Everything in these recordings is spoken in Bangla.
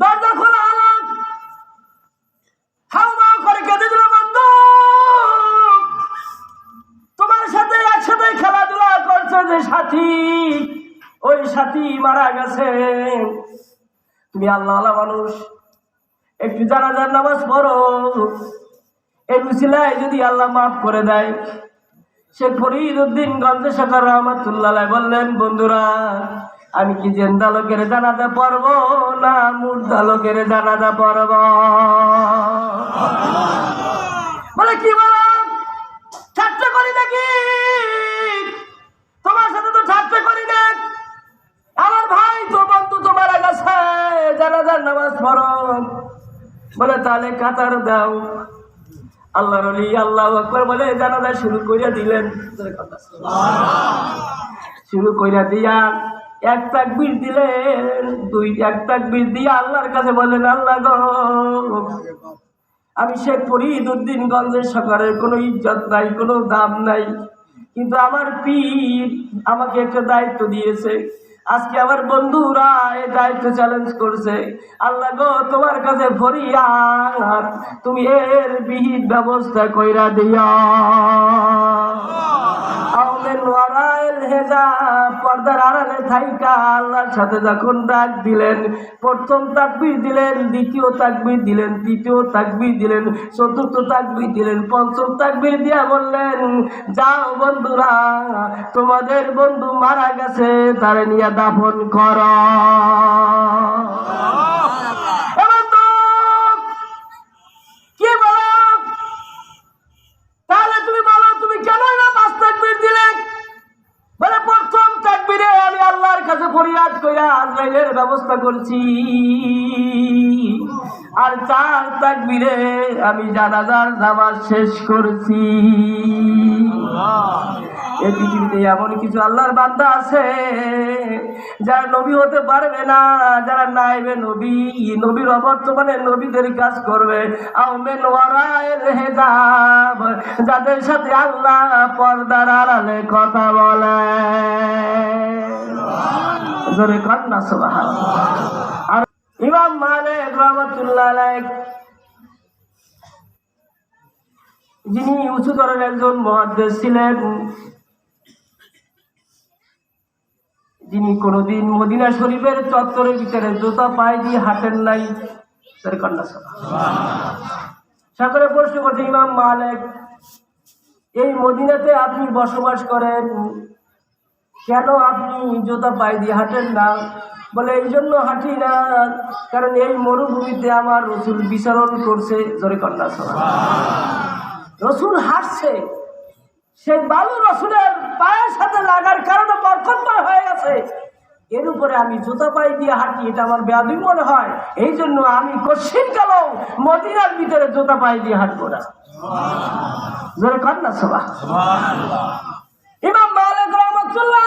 দরজা খোলা করে কেঁদে দিল তোমার সাথে একসাথে খেলাধুলা করছে যে সাথী, ওই সাথী মারা গেছে। মানুষ, একটু জানাজার নামাজ পড়ো। এই যদি আল্লাহ মাফ করে দেয় সে ফরিদ উদ্দিন গঞ্জে শেখর রহমতুল্লাহ বললেন, বন্ধুরা আমি কি জেন্দা লোকের জানাতে পারব না মুর্দা লোকের জানাতে পারব বলে কি বলো? ঠাট্টা করি নাকি? তোমার সাথে তো ঠাট্টা করি না। আমার ভাই তো বন্ধু তোমার গেছে জানাজার নামাজ পড়ো। বলে তাহলে কাতার দাও। আল্লাহ রলি আল্লাহ আকবর বলে জানাজা শুরু করিয়া দিলেন। শুরু করিয়া দিয়া এক তাকবির দিলেন, দুই, এক তাকবির দিয়া আল্লাহর কাছে বলেন আল্লাহ গো, আমি শেখ ফরিদ উদ্দিন গঞ্জের সকারের কোনো ইজ্জত নাই, কোনো দাম নাই, কিন্তু আমার পীর আমাকে একটা দায়িত্ব দিয়েছে। আজকে আমার বন্ধুরা এই দায়িত্ব চ্যালেঞ্জ করছে। আল্লাহ গো, তোমার কাছে ফরিয়াদ, তুমি এর বিহিত ব্যবস্থা কইরা দিয়া আহমেদ ওয়ারাইল পর্দার আড়ালে থাইকা আল্লাহর সাথে যখন ডাক দিলেন, প্রথম তাকবির দিলেন, দ্বিতীয় তাকবির দিলেন, তৃতীয় তাকবির দিলেন, চতুর্থ তাকবির দিলেন, পঞ্চম তাকবির দিয়া বললেন, যাও বন্ধুরা, তোমাদের বন্ধু মারা গেছে, তারে নিয়ে দাফন কর। আজরাইলের ব্যবস্থা করছি। আর চার তাকবিরে আমি জানাজার নামাজ শেষ করছি। এই পৃথিবীতে এমন কিছু আল্লাহর বান্দা আছে, যারা নবী হতে পারবে না, যারা নাইবে নবী, নবীর অবর্তমানে নবীদের কাজ করবে। হেজাব, যাদের সাথে আল্লাহ পর্দার আড়ালে কথা বলে। জোরে কন্যা সুবহান আর ইমাম মালিক রহমতুল্লাহ আলাইহ, যিনি উঁচুতরের একজন মহাদ্দেশ ছিলেন, যিনি কোনোদিন মদিনা শরীফের চত্বরের ভিতরে জুতা পায়ে দিয়ে হাঁটেন নাই, তার কন্যা সকলে প্রশ্ন করছে, ইমাম মালিক, এই মদিনাতে আপনি বসবাস করেন? কেন আপনি জুতা পায়ে দিয়ে হাঁটেন না? বলে এই জন্য হাঁটি না কারণ এই মরুভূমিতে আমার রসুল বিচরণ করছে। জোরে কন্যা সভা রসুল হাঁটছে। সেই বালু রসুলের পায়ের সাথে লাগার কারণে বরকতময় হয়ে গেছে। এর উপরে আমি জুতা পায়ে দিয়ে হাঁটি এটা আমার ব্যাধি মনে হয়। এই জন্য আমি কশিন কালো মদিনার ভিতরে জুতা পায়ে দিয়ে হাঁটবো না। জোরে কর না সবা ইমাম মালিক রহমতুল্লাহ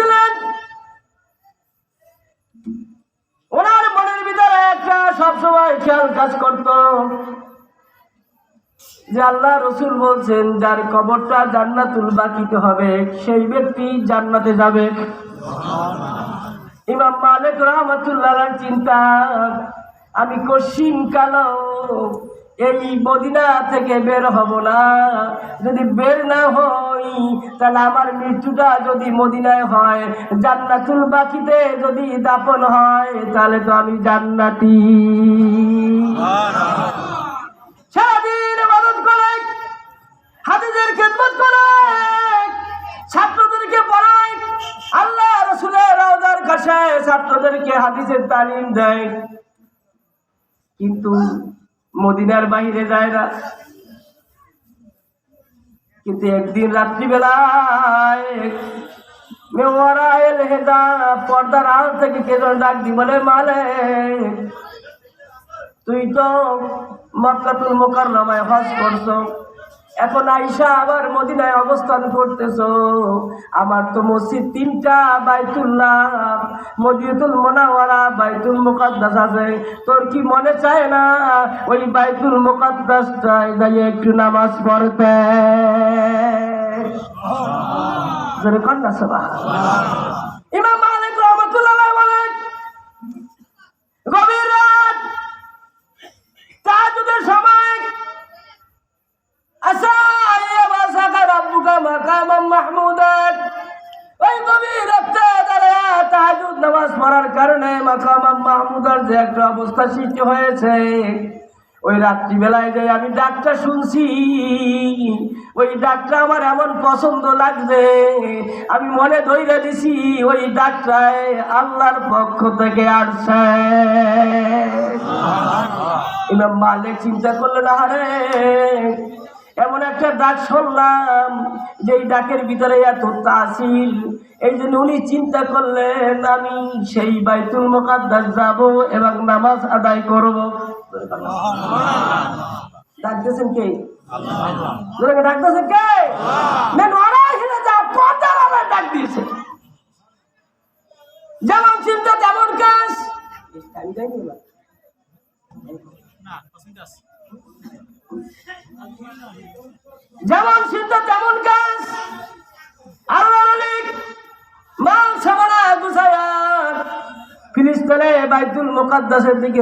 ছিলেন। ওনার মনের ভিতরে একটা সবসময় খেয়াল কাজ করত। যে আল্লাহ রসুল বলছেন, যার কবরটা জান্নাতুল বাকিতে হবে, সেই ব্যক্তি জান্নাতে যাবে। ইমাম মালিক রহমতুল্লাহ চিন্তা, আমি কশিন কালো এই মদিনা থেকে বের হব না। যদি বের না হই, তাহলে আমার মৃত্যুটা যদি মদিনায় হয়, জান্নাতুল বাকিতে যদি দাপন হয়, তাহলে তো আমি জান্নাতি। ছাত্রদেরকে ছাত্রদেরকে হাদিসের তালিম দেয়। কিন্তু মদিনার বাহিরে যায় না। কিন্তু একদিন রাত্রিবেলায় পর্দার আল থেকে কে যেন ডাক দি বলে মালে তুই তো মক্কাতুল মোকাররমায় হজ করছ। এখন আইসা আবার মদিনায় অবস্থান করতেছ। আমার তো মসজিদ তিনটা বাইতুল্লাহ মদিয়তুল মোনাওয়ারা, বাইতুল মোকাদ্দাস আছে। তোর কি মনে চায় না? ওই বাইতুল মোকাদ্দাসটায় তাই একটু নামাজ পড়তে। কন্যা সভা ইমাম মালিক রহমতুল্লাহ মালিক গভীর মাকামাম মাহমুদান। ওই গভীর রাতে দাঁড়ায়া তাহাজুদ নামাজ পড়ার কারণে মাকামাম মাহমুদার যে একটা অবস্থা সৃষ্টি হয়েছে, ওই রাত্রিবেলায় যে আমি ডাকটা শুনছি, ওই ডাকটা আমার এমন পছন্দ লাগছে, আমি মনে ধৈর্য দিছি, ওই ডাকটায় আল্লাহর পক্ষ থেকে আসছে। ইমাম মালিক চিন্তা করলেন আরে এমন একটা ডাক শুনলাম যে এই ডাকের ভিতরে এত তাসিল এই জন্য উনি চিন্তা করলেন, আমি সেই বাইতুল মোকাদ্দাস যাব এবং নামাজ আদায় করব। ডাকতেছেন কে? ডাকতেছেন কে? ডাক চিন্তা। যেমন চিন্তা তেমন কাজ। বাইতুল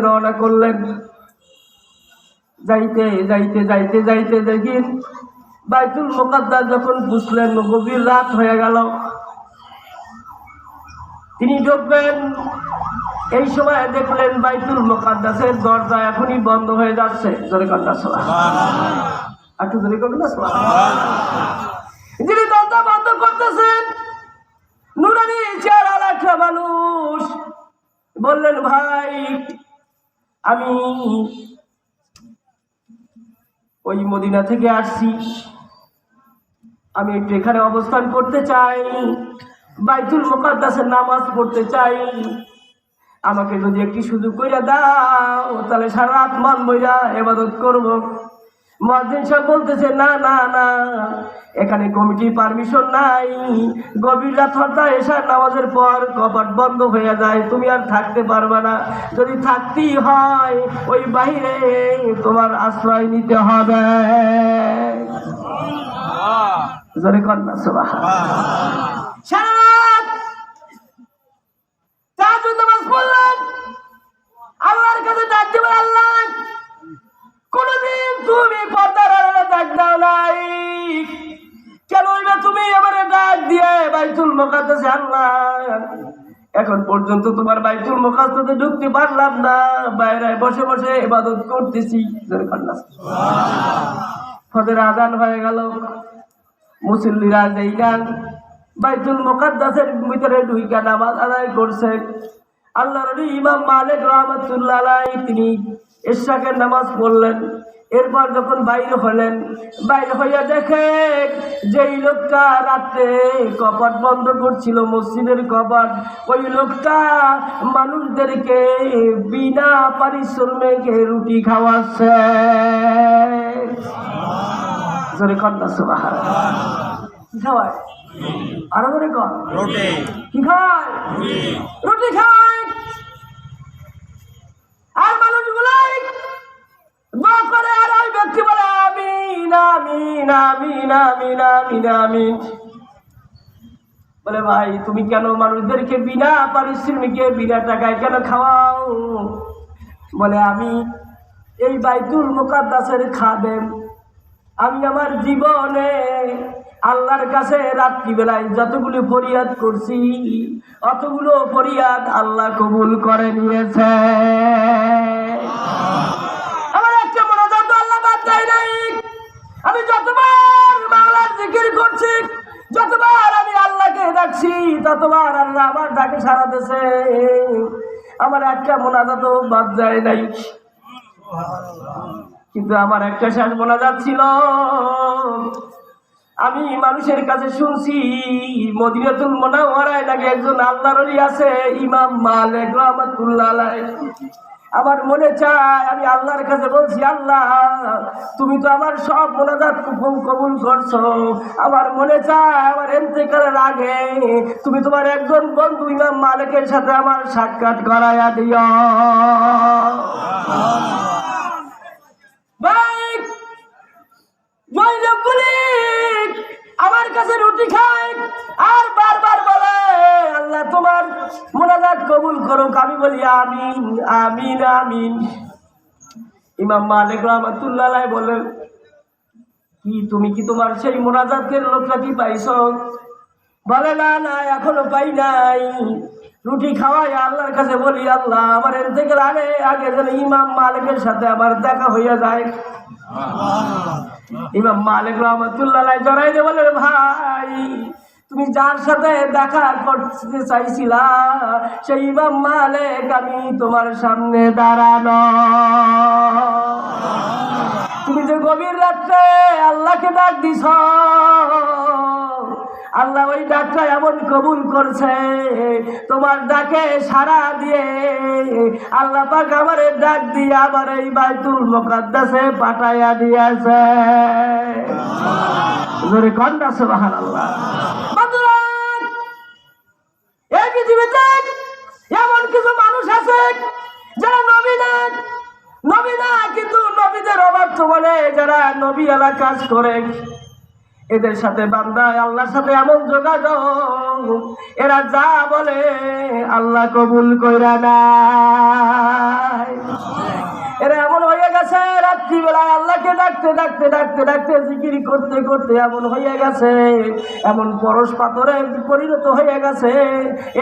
রওনা করলেন। যাইতে যাইতে যাইতে যাইতে বাইতুল যখন বুঝলেন গভীর রাত হয়ে গেল, তিনি ঢুকবেন। এই সময় দেখলেন বাইতুল মোকাদ্দাসের দরজা এখনই বন্ধ হয়ে যাচ্ছে। জোরে কন্যা একটু জোরে না যিনি দরজা বন্ধ করতেছেন নুরানি চেহারা একটা মানুষ। বললেন ভাই আমি ওই মদিনা থেকে আসছি। আমি একটু এখানে অবস্থান করতে চাই। বাইতুল মোকাদ্দাসের নামাজ পড়তে চাই। আমাকে যদি একটি সুযোগ করে দাও তাহলে সারা রাত মন বইয়া এবাদত করব। মহাদিন সাহেব বলতেছে না না না এখানে কমিটির পারমিশন নাই। গভীর রাত হত্যা এসার নামাজের পর কপাট বন্ধ হয়ে যায় তুমি আর থাকতে পারবে না। যদি থাকতেই হয় ওই বাইরে তোমার আশ্রয় নিতে হবে। জোরে কন্যা সুবাহ সারা রাত তাহাজ্জুদ নামাজ পড়লেন আল্লাহর দিবেন আল্লাহ, কোনদিন তুমি পর্দার আড়ালে ডাক দাও নাই। কেন তুমি আমারে ডাক দিয়ে বাইতুল এখন পর্যন্ত তোমার বাইতুল মোকাদ্দাসে ঢুকতে পারলাম না। বাইরে বসে বসে ইবাদত করতেছি। ফজর আজান হয়ে গেল। মুসল্লিরা যেই গান বাইতুল মোকাদ্দাসের ভিতরে ঢুইকা নামাজ আদায় করছে। আল্লাহ নবী ইমাম মালিক রহমতুল্লাহ তিনি ইশাকের নামাজ পড়লেন। এরপর যখন বাইরে হলেন বাইরে হইয়া দেখে যেই লোকটা রাত্রে কপাট বন্ধ করছিল মসজিদের কপাট ওই লোকটা মানুষদেরকে বিনা পারিশ্রমিকে রুটি খাওয়াচ্ছে। জোরে কন্যা সুবাহ কি খাওয়ায়? আরও কি খায়? রুটি খায়। বলে ভাই, তুমি কেন মানুষদেরকে বিনা পারিশ্রমিকে, বিনা টাকায় কেন খাওয়াও? বলে, আমি এই বাইতুল মুকাদ্দাসের খাদেম। আমি আমার জীবনে আল্লাহর কাছে রাত্রিবেলায় যতগুলো ফরিয়াদ করছি, অতগুলো ফরিয়াদ আল্লাহ কবুল করে নিয়েছে। আমার আল্লাহ বাদ নাই, আমি যতবার মাওলার জিকির করছি, যতবার আমি আল্লাহকে ডাকছি, ততবার আল্লাহ আমার ডাকে সারা দেশে আমার একটা বাদ যায় নাই। কিন্তু আমার একটা শেষ মোনাজাত ছিল আমি মানুষের কাছে শুনছি, মদিনাতুল মোনাওয়ারায় নাকি একজন আল্লাহর ওলি আছে, ইমাম মালিক রহমাতুল্লাহ আলাইহি। আমার মনে চায় আমি আল্লাহর কাছে বলছি আল্লাহ তুমি তো আমার সব মোনাজাত কবুল কবুল করছ। আমার মনে চায় আমার এতেকালের আগে তুমি তোমার একজন বন্ধু ইমাম মালিকের সাথে আমার সাক্ষাৎ করাইয়া দিও। লোকগুলি আমার কাছে রুটি খায় আর বারবার বলে, আল্লাহ, তোমার মোনাজাত কবুল করুক। আমি বলি, আমিন আমিন আমিন। ইমাম মালিক রহমতুল্লাহ বললেন কি, তুমি কি তোমার সেই মোনাজাতের লোকটা কি পাইছো? বলে, না না, এখনও পাই নাই। রুটি খাওয়াই আল্লাহর কাছে বলি, আল্লাহ, আমার এর থেকে আগে যেন ইমাম মালিকের সাথে আমার দেখা হইয়া যায়। ইমাম মালিক রহমতুল্লাহ জড়াই দিয়ে বলে ভাই, তুমি যার সাথে দেখা করতে চাইছিলা, সেই ইমাম মালিক আমি তোমার সামনে দাঁড়ানো। তুমি যে গভীর রাত্রে আল্লাহকে ডাক দিছ আল্লাহ ওই ডাকটা এমন কবুল করছে, তোমার ডাকে সারা দিয়ে, আল্লাহ পাক আমার ডাক দিয়ে আবার এই বাইতুল মোকাদ্দাসে পাঠাইয়া দিয়েছে। জোরে কন্যা সুবাহান আল্লাহ এমন কিছু মানুষ আছে যারা নবী না নবী না, কিন্তু নবীদের অভাব তো যারা নবী এলা কাজ করে। এদের সাথে বান্দা আল্লাহর সাথে এমন যোগাযোগ। এরা যা বলে, আল্লাহ কবুল কইরা নাই এরা এমন হয়ে গেছে, রাত্রিবেলায় আল্লাহকে ডাকতে ডাকতে ডাকতে ডাকতে জিকির করতে করতে এমন হয়ে গেছে। এমন পরশ পাথরে পরিণত হয়ে গেছে।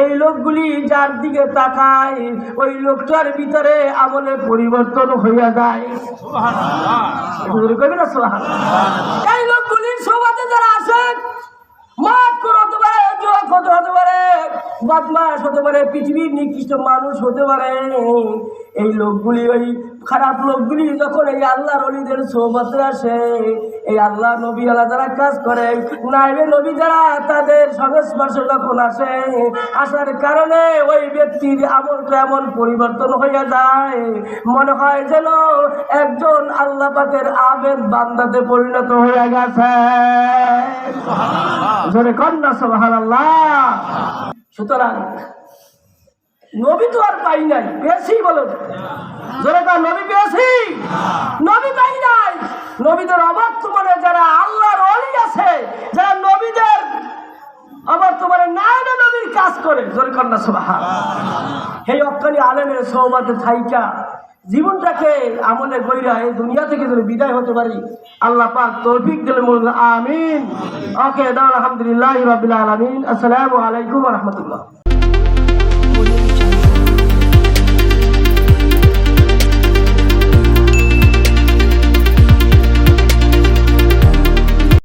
এই লোকগুলি যার দিকে তাকায়, ওই লোকটার ভিতরে আমলে পরিবর্তন হইয়া যায়। কইবে না সুবহানাল্লাহ। এই লোকগুলির বদমাস হতে পারে পৃথিবীর নিকৃষ্ট মানুষ হতে পারে। এই লোকগুলি ওই খারাপ লোকগুলি যখন এই আল্লাহর অলিদের সৌবতে আসে এই আল্লাহ নবী আল্লাহ যারা কাজ করে নাইবে নবী যারা তাদের সংস্পর্শে যখন আসে আসার কারণে ওই ব্যক্তির আমলটা এমন পরিবর্তন হইয়া যায়। মনে হয় যেন একজন আল্লাহ পাকের আবেদ বান্দাতে পরিণত হয়ে গেছে। জোরে কন্যা সোহান সুতরাং নবী তো আর পাই নাই, পেয়েছি বলো। ধরে নবী পেয়েছি? নবী পাই নাই। নবীদের অবর্তমানে যারা আল্লাহর অলি আছে, যারা নবীদের অবর্তমানে নায়না নবীর কাজ করে, জোরে কন্যা সভা সেই অক্কানি আলেমের সৌমাতে থাইকা জীবনটাকে আমলে গইরা এই দুনিয়া থেকে যদি বিদায় হতে পারি, আল্লাহ পাক তৌফিক দিলে আমিন। ওকে আলহামদুলিল্লাহ রাবিল আলমিন। আসসালামু আলাইকুম রহমতুল্লাহ।